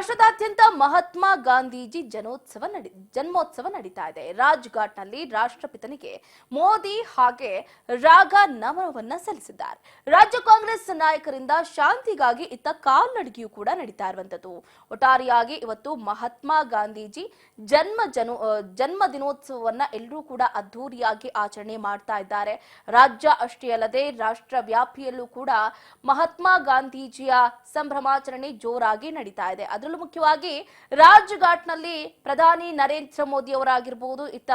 ರಾಷ್ಟ್ರದಾದ್ಯಂತ ಮಹಾತ್ಮ ಗಾಂಧೀಜಿ ಜನೋತ್ಸವ ನಡಿ, ಜನ್ಮೋತ್ಸವ ನಡೀತಾ ಇದೆ. ರಾಜ್ಘಾಟ್ನಲ್ಲಿ ರಾಷ್ಟ್ರಪಿತನಿಗೆ ಮೋದಿ ಹಾಗೆ ರಾಗ ನಮನವನ್ನ ಸಲ್ಲಿಸಿದ್ದಾರೆ. ರಾಜ್ಯ ಕಾಂಗ್ರೆಸ್ ನಾಯಕರಿಂದ ಶಾಂತಿಗಾಗಿ ಇತ್ತ ಕಾಲ್ನಡಿಗೆಯೂ ಕೂಡ ನಡೀತಾ ಇರುವಂತದ್ದು ಒಟ್ಟಾರೆಯಾಗಿ ಇವತ್ತು ಮಹಾತ್ಮ ಗಾಂಧೀಜಿ ಜನ್ಮ ಜನು ಜನ್ಮ ದಿನೋತ್ಸವವನ್ನ ಎಲ್ಲರೂ ಕೂಡ ಅದ್ಧೂರಿಯಾಗಿ ಆಚರಣೆ ಮಾಡ್ತಾ ಇದ್ದಾರೆ. ರಾಜ್ಯ ಅಷ್ಟೇ ಅಲ್ಲದೆ ರಾಷ್ಟ್ರ ವ್ಯಾಪಿಯಲ್ಲೂ ಕೂಡ ಮಹಾತ್ಮ ಗಾಂಧೀಜಿಯ ಸಂಭ್ರಮಾಚರಣೆ ಜೋರಾಗಿ ನಡೀತಾ ಇದೆ. ಅದರಲ್ಲೂ ಮುಖ್ಯವಾಗಿ ರಾಜ್ಘಾಟ್ನಲ್ಲಿ ಪ್ರಧಾನಿ ನರೇಂದ್ರ ಮೋದಿ ಅವರಾಗಿರ್ಬೋದು, ಇತ್ತ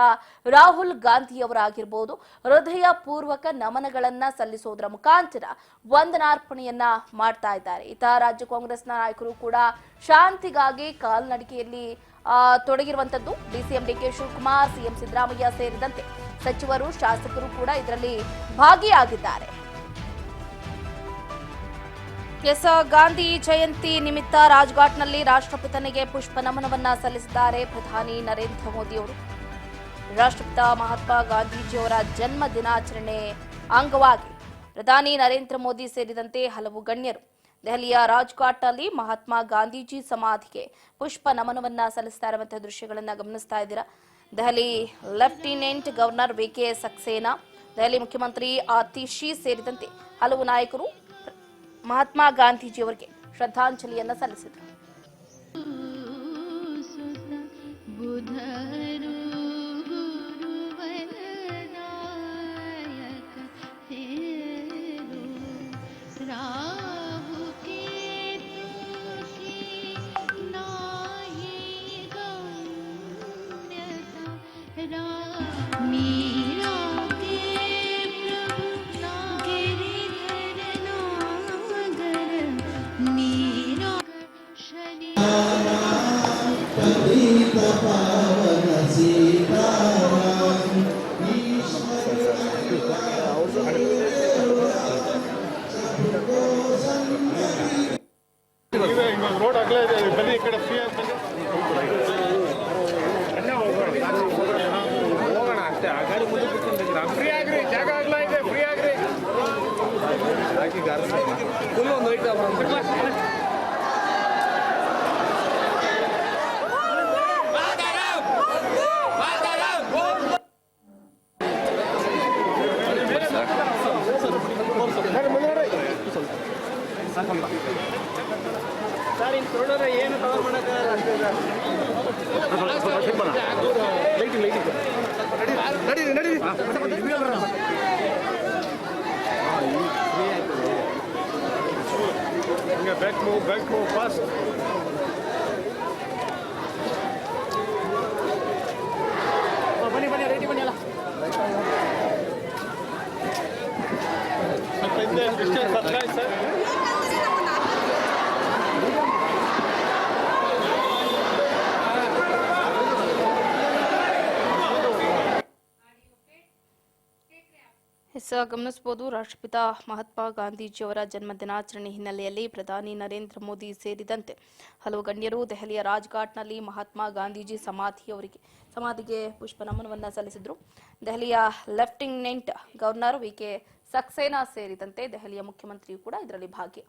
ರಾಹುಲ್ ಗಾಂಧಿ ಅವರಾಗಿರ್ಬೋದು ಹೃದಯ ಪೂರ್ವಕ ನಮನಗಳನ್ನ ಸಲ್ಲಿಸೋದ್ರ ಮುಖಾಂತರ ವಂದನಾರ್ಪಣೆಯನ್ನ ಮಾಡ್ತಾ ಇದ್ದಾರೆ. ಇತ ರಾಜ್ಯ ಕಾಂಗ್ರೆಸ್ನ ನಾಯಕರು ಕೂಡ ಶಾಂತಿಗಾಗಿ ಕಾಲ್ನಡಿಗೆಯಲ್ಲಿ ತೊಡಗಿರುವಂತದ್ದು. DCM DK Shivakumar CM Siddaramaiah ಸೇರಿದಂತೆ ಸಚಿವರು, ಶಾಸಕರು ಕೂಡ ಇದರಲ್ಲಿ ಭಾಗಿಯಾಗಿದ್ದಾರೆ. ಎಸ್ ಗಾಂಧಿ ಜಯಂತಿ ನಿಮಿತ್ತ ರಾಜ್ಘಾಟ್ನಲ್ಲಿ ರಾಷ್ಟ್ರಪಿತನಿಗೆ ಪುಷ್ಪ ನಮನವನ್ನ ಸಲ್ಲಿಸಿದ್ದಾರೆ ಪ್ರಧಾನಿ ನರೇಂದ್ರ ಮೋದಿ ಅವರು ರಾಷ್ಟ್ರಪಿತ ಮಹಾತ್ಮ ಗಾಂಧೀಜಿಯವರ ಜನ್ಮ ದಿನಾಚರಣೆ ಅಂಗವಾಗಿ ಪ್ರಧಾನಿ ನರೇಂದ್ರ ಮೋದಿ ಸೇರಿದಂತೆ ಹಲವು ಗಣ್ಯರು ದೆಹಲಿಯ ರಾಜ್ಘಾಟ್ನಲ್ಲಿ ಮಹಾತ್ಮ ಗಾಂಧೀಜಿ ಸಮಾಧಿಗೆ ಪುಷ್ಪ ನಮನವನ್ನ ಸಲ್ಲಿಸ್ತಾ ಇರುವಂತಹ ದೃಶ್ಯಗಳನ್ನ ಗಮನಿಸ್ತಾ ಇದ್ದೀರಾ. Delhi lieutenant governor V K Saxena, Delhi ಮುಖ್ಯಮಂತ್ರಿ ಆತಿಶಿ ಸೇರಿದಂತೆ ಹಲವು ನಾಯಕರು ಮಹಾತ್ಮ ಗಾಂಧೀಜಿಯವರಿಗೆ ಶ್ರದ್ಧಾಂಜಲಿಯನ್ನು ಸಲ್ಲಿಸಿದರು. ರೋಡ್ ಅಗಲ ಇದೆ ಬನ್ನಿ ಈ ಕಡೆ ಫ್ರೀ ಅಂತ ಹೋಗೋಣ ಅಷ್ಟೇ ಗಾಡಿ ಫ್ರೀ ಆಗ್ರಿ ಜಾಗ ಅಗಲ ಇದೆ ಫ್ರೀ ಆಗ್ರಿ ಹಾಕಿ ಫುಲ್ ಒಂದು ಐಟ ಸರ್ ಇನ್ನು ತೊಗೊಂಡ್ರೆ ಏನು ಕವರ್ ಮಾಡೋಕ್ಕಾಗಲ್ಲ ಲೈಟಿಂಗ್ ಲೈಟಿಂಗ್ ನಡೀರಿ ನಡೀರಿ ಹಂಗೆ back move back move fast ಬನ್ನಿ ಬನ್ನಿ ರೆಡಿ ಬನ್ನಿ ಅಲ್ಲ ಸ್ವಲ್ಪ ಹಿಂದೆ ಡಿಸ್ಟೆನ್ಸ್ ಬರ್ತಾ ಎಸ್ ಗಮನಿಸಬಹುದು ರಾಷ್ಟ್ರಪಿತ ಮಹಾತ್ಮ ಗಾಂಧೀಜಿಯವರ ಜನ್ಮ ದಿನಾಚರಣೆ ಹಿನ್ನೆಲೆಯಲ್ಲಿ ಪ್ರಧಾನಿ ನರೇಂದ್ರ ಮೋದಿ ಸೇರಿದಂತೆ ಹಲವು ಗಣ್ಯರು ದೆಹಲಿಯ ರಾಜ್ಘಾಟ್ನಲ್ಲಿ ಮಹಾತ್ಮ ಗಾಂಧೀಜಿ ಸಮಾಧಿಯವರಿಗೆ, ಸಮಾಧಿಗೆ ಪುಷ್ಪ ನಮನವನ್ನು ಸಲ್ಲಿಸಿದರು. ದೆಹಲಿಯ lieutenant governor V. K. Saxena ಸೇರಿದಂತೆ ದೆಹಲಿಯ ಮುಖ್ಯಮಂತ್ರಿಯು ಕೂಡ ಇದರಲ್ಲಿ ಭಾಗಿ